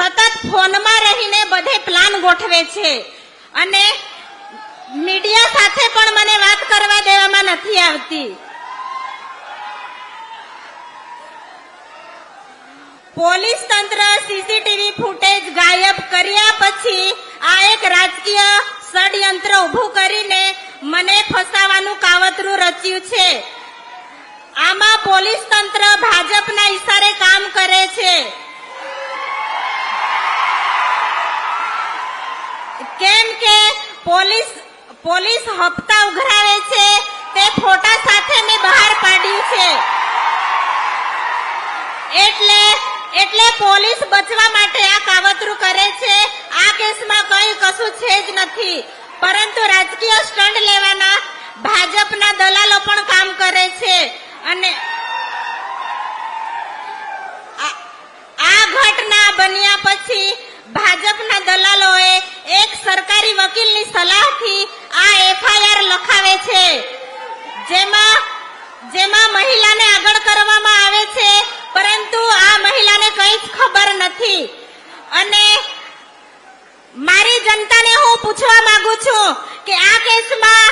સતત ફોનમાં રહીને બધે પ્લાન ગોઠવે છે. અને મીડિયા સાથે પણ મને વાત કરવા દેવામાં નથી આવતી. પોલીસ તંત્ર સીસીટીવી ફૂટેજ ગાયબ કર્યા પછી આ એક રાજકીય ષડયંત્ર ઊભું કરીને મને ફસાવાનું કાવતરું રચ્યું છે. આમાં પોલીસ તંત્ર ભાજપના ઈશારે કામ કરે છે. કેમ કે પોલીસ પોલીસ હપ્તા ઉઘરાવે છે, તે ફોટા સાથે મેં બહાર પાડ્યું છે. એટલે એટલે પોલીસ બચવા માટે આ કાવતરું કરે છે. આ કેસમાં કઈ કશું છે જ નથી. પરંતુ રાજકીય સ્ટંટ લેવાના ભાજપના દલાલો પણ કામ કરે છે. અને આ- ઘટના બન્યા પછી ભાજપના દલાલોએ એક સરકારી વકીલની સલાહથી આ એફઆઈઆર લખાવે છે. જેમાં જેમાં મહિલાને આગળ કરવામાં આવે છે, પરંતુ આ મહિલાને કંઈ જ ખબર નથી. અને મારી જનતાને હું પૂછવા માંગુ છું કે આ કેસમાં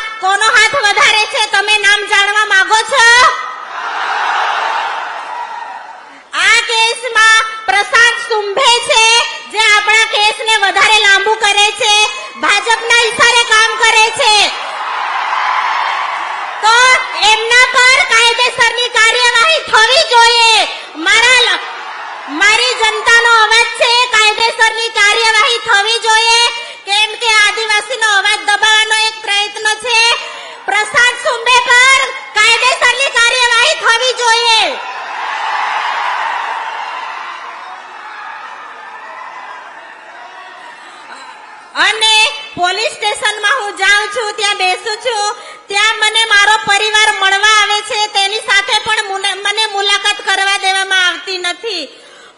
બેસું છું, ત્યાં મને મારો પરિવાર મળવા આવે છે, તેની સાથે પણ મને મુલાકાત કરવા દેવામાં આવતી નથી.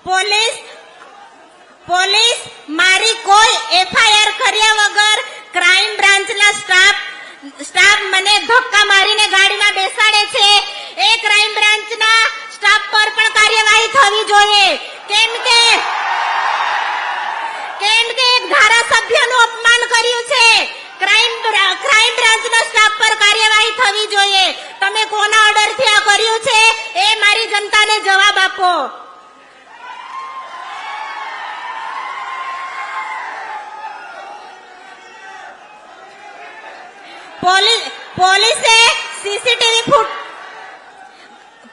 પોલીસ પોલીસ મારી કોઈ એફઆઈઆર કર્યા વગર ક્રાઇમ બ્રાન્ચના સ્ટાફ સ્ટાફ મને ધક્કા મારીને ગાડીમાં બેસાડે છે. એ ક્રાઇમ બ્રાન્ચના સ્ટાફ પર પણ કાર્યવાહી થવી જોઈએ. કેમ કે કેમ કે એક ધારાસભ્યનું અપમાન કર્યું છે ક્રાઇમ ક્રાઇમ બ્રાન્ચના સ્ટાફ પર કાર્યવાહી થવી જોઈએ. તમે કોના ઓર્ડરથી આ કર્યું છે? એ મારી જનતાને જવાબ આપો. પોલીસ પોલીસે સીસીટીવી ફૂટ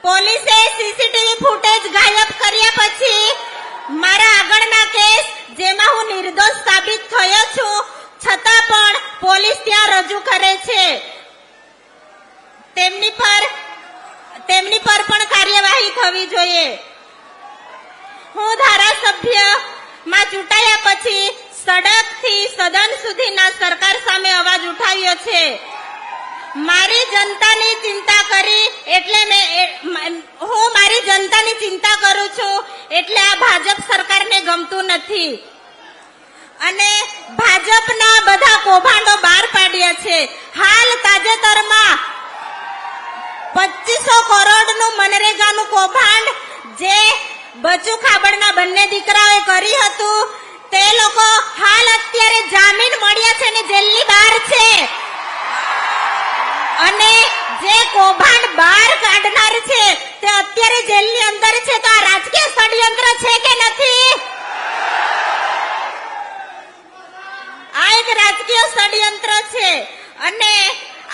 પોલીસે સીસીટીવી ફૂટેજ ગાયબ કર્યા પછી મારા આગળના કેસ જેમાં હું નિર્દોષ સાબિત થયો છું છતાં પણ પોલીસ ત્યાં રજૂ કરે છે. તેમની પર તેમની પર પણ કાર્યવાહી થવી જોઈએ. હું ધારાસભ્યમાં ચૂંટાયા પછી સડકથી સદન સુધીના સરકાર સામે અવાજ ઉઠાવ્યો છે. મારી જનતાની ચિંતા કરી એટલે મેં હું મારી જનતાની ચિંતા કરું છું એટલે આ ભાજપ સરકારને ગમતું નથી. અને ભાજપના બધા કૌભાંડો બહાર પાડ્યા છે. હાલ તાજેતરમાં પચીસો કરોડનું મનરેગાનું કૌભાંડ જે બચુ ખાબડના બંને દીકરાઓએ કરી હતું, તે લોકો હાલ અત્યારે જામીન મળ્યા છે ને જેલની બહાર છે. અને જે કૌભાંડ બહાર કાઢનાર છે, તે અત્યારે જેલની અંદર છે. તો આ રાજકીય ષડયંત્ર છે કે નથી આ એક રાજકીય ષડયંત્ર છે. અને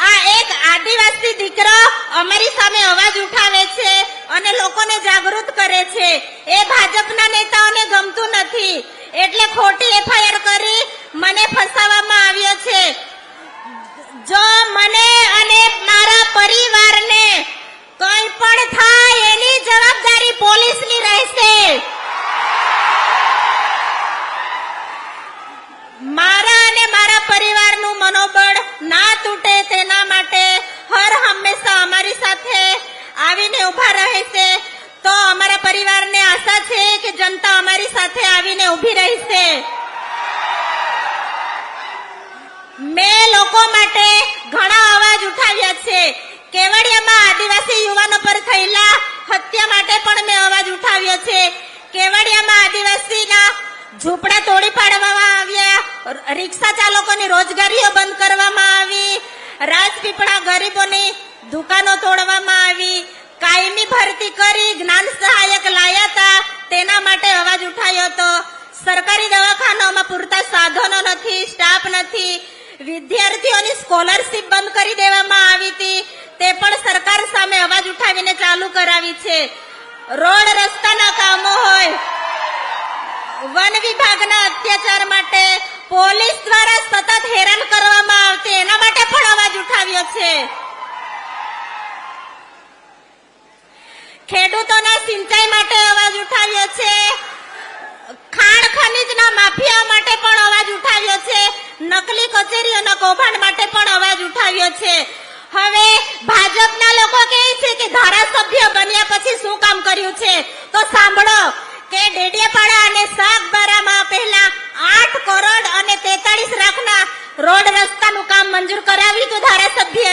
આ એક આદિવાસી દીકરો અમારી સામે અવાજ ઉઠાવે છે અને લોકોને જાગૃત કરે છે. એ ભાજપના નેતાઓને ગમતું નથી. એટલે ખોટી એફઆઈઆર કરી મને ફસાવવામાં આવ્યો છે. જો મને અને મારા પરિવારને કંઈ પણ થાય એની જવાબદારી પોલીસની રહેશે મારા અને મારા પરિવારનું મનોબળ ના તૂટે તેના માટે હર હંમેશા અમારી સાથે આવીને ઊભા રહેશે તો અમારા પરિવારને આશા છે કે જનતા અમારી સાથે આવીને ઊભી રહેશે. મેં લોકો માટે ઘણા અવાજ ઉઠાવ્યા છે. કેવડિયામાં આદિવાસી યુવાનો પર થયેલા હત્યા માટે પણ મેં અવાજ ઉઠાવ્યો છે. કેવડિયામાં આદિવાસીના ઝૂંપડા તોડી પાડવામાં આવ્યા રિક્ષા ચાલકોની રોજગારીઓ બંધ કરવામાં આવી, રાજપીપળા ગરીબોની દુકાનો તોડવામાં આવી, કાયમી ભરતી કરી જ્ઞાન સહાયક લાયા હતા તેના માટે અવાજ ઉઠાયો હતો. સરકારી દવાખાનાઓમાં પૂરતા સાધનો નથી, સ્ટાફ નથી. વિદ્યાર્થીઓની સ્કોલરશીપ બંધ કરી દેવામાં આવી હતી. તે પણ સરકાર સામે અવાજ ઉઠાવીને ચાલુ કરાવી છે. રોડ રસ્તાના કામો હોય. વન વિભાગના અત્યાચાર માટે પોલીસ દ્વારા સતત હેરાન કરવામાં આવતી, એના માટે પણ અવાજ ઉઠાવ્યો છે. ખેડૂતોના સિંચાઈ માટે અવાજ ઉઠાવ્યો છે. ખાણ ખનીજના માફિયા માટે પણ અવાજ ઉઠાવ્યો છે. નકલી કચેરીઓના કૌભાંડ માટે પણ અવાજ ઉઠાવ્યો છે. હવે ભાજપના લોકો કહે છે કે ધારાસભ્ય બન્યા પછી શું કામ કર્યું છે? તો સાંભળો કે ડેડિયાપાડા અને સાગબારામાં પહેલા આઠ કરોડ તેતાલીસ તેતાળીસ રોડ રસ્તાનું કામ મંજૂર કરાવ્યું તો ધારાસભ્ય